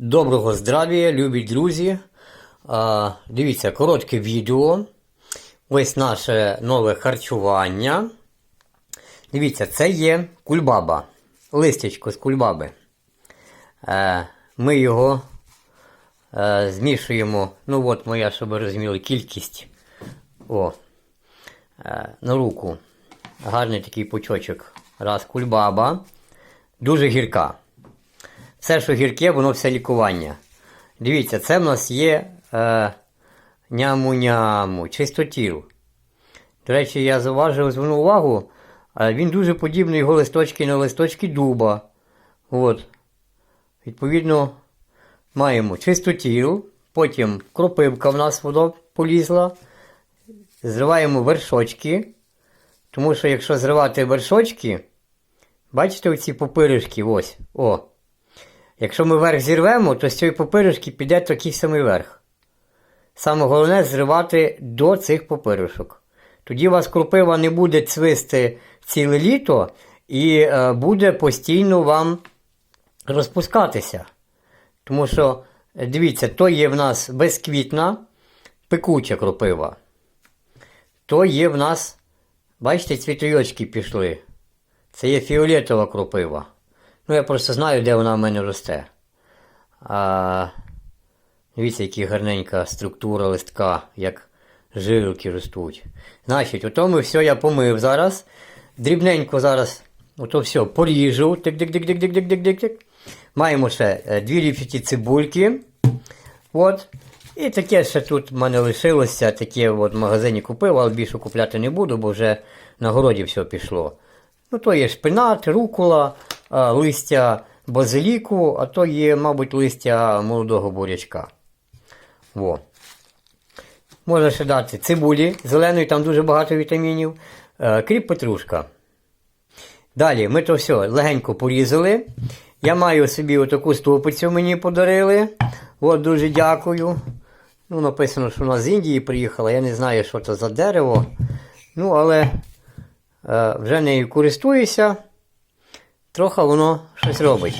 Доброго здравія, любі друзі. Дивіться, коротке відео. Ось наше нове харчування. Дивіться, це є кульбаба. Листячко з кульбаби. Е, ми його е, змішуємо. Ну от моя, щоб ви розуміли, кількість. О, е, на руку. Гарний такий пучочок. Раз кульбаба. Дуже гірка. Все, що гірке, воно все лікування. Дивіться, це в нас є е, няму-няму, чистотіл. До речі, я зауважив, звернув увагу, е, він дуже подібний його листочки на листочки дуба. От. Відповідно, маємо чистотіл, потім кропивка в нас вода полізла. Зриваємо вершочки. Тому що якщо зривати вершочки, бачите оці попиришки, ось. О. Якщо ми верх зірвемо, то з цієї попиришки піде такий самий верх. Саме головне зривати до цих попиришок. Тоді у вас кропива не буде цвисти ціле літо і е, буде постійно вам розпускатися. Тому що, е, дивіться, то є в нас безквітна, пекуча кропива. То є в нас, бачите, цвітойочки пішли. Це є фіолетова кропива. Ну, я просто знаю, де вона в мене росте. А, дивіться, яка гарненька структура листка, як жилки ростуть. Значить, ото ми все я помив зараз. Дрібненько зараз ото все поріжу. Тик-тик-тик-тик-тик-тик-тик-тик. Маємо ще е, дві ріпчаті цибульки. От. І таке ще тут в мене лишилося, таке в магазині купив, але більше купляти не буду, бо вже на городі все пішло. Ну, то є шпинат, рукола, листя базиліку, а то є, мабуть, листя молодого бурячка. Во. Можна ще дати цибулі зеленої, там дуже багато вітамінів. Е, Кріп петрушка. Далі ми то все легенько порізали. Я маю собі отаку стопицю мені подарили. От дуже дякую. Ну, написано, що вона з Індії приїхала. Я не знаю, що це за дерево. Ну, але е, вже нею користуюся. Трохи воно щось робить.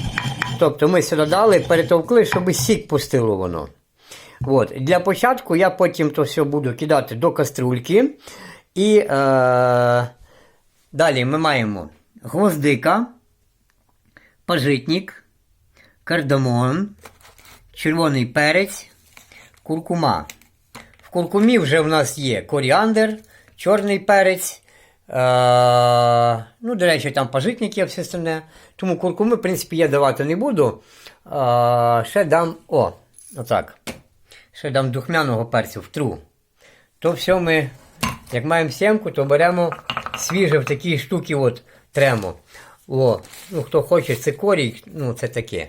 Тобто ми сюди дали, перетовкли, щоб сік пустило воно. От. Для початку я потім то все буду кидати до каструльки. І е, далі ми маємо гвоздика, пажитник, кардамон, червоний перець, куркума. В куркумі вже в нас є коріандр, чорний перець. Е, ну, до речі, там пажитник все остальне. Тому куркуми, в принципі, я давати не буду. Е, ще дам. О, отак. Ще дам духмяного перцю в тру. То все ми, як маємо сімку, то беремо свіже в такі штуки от тремо. О, ну, хто хоче цикорій, ну це таке.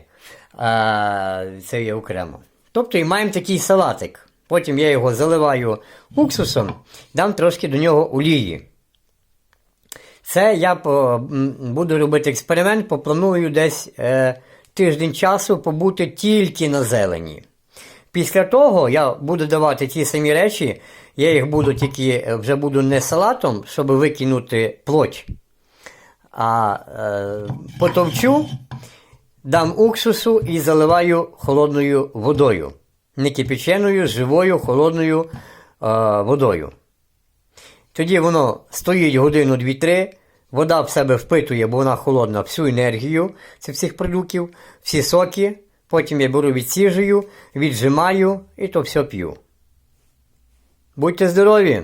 А, це є окремо. Тобто і маємо такий салатик. Потім я його заливаю уксусом, дам трошки до нього олії. Це я буду робити експеримент, попланую десь е, тиждень часу побути тільки на зелені. Після того я буду давати ті самі речі, я їх буду тільки е, вже буду не салатом, щоб викинути плоть, а е, потовчу, дам уксусу і заливаю холодною водою. Не кипяченою, живою, холодною е, водою. Тоді воно стоїть годину 2-3, вода в себе впитує, бо вона холодна, всю енергію цих всіх продуктів, всі соки. Потім я беру відсіжую, віджимаю і то все п'ю. Будьте здорові!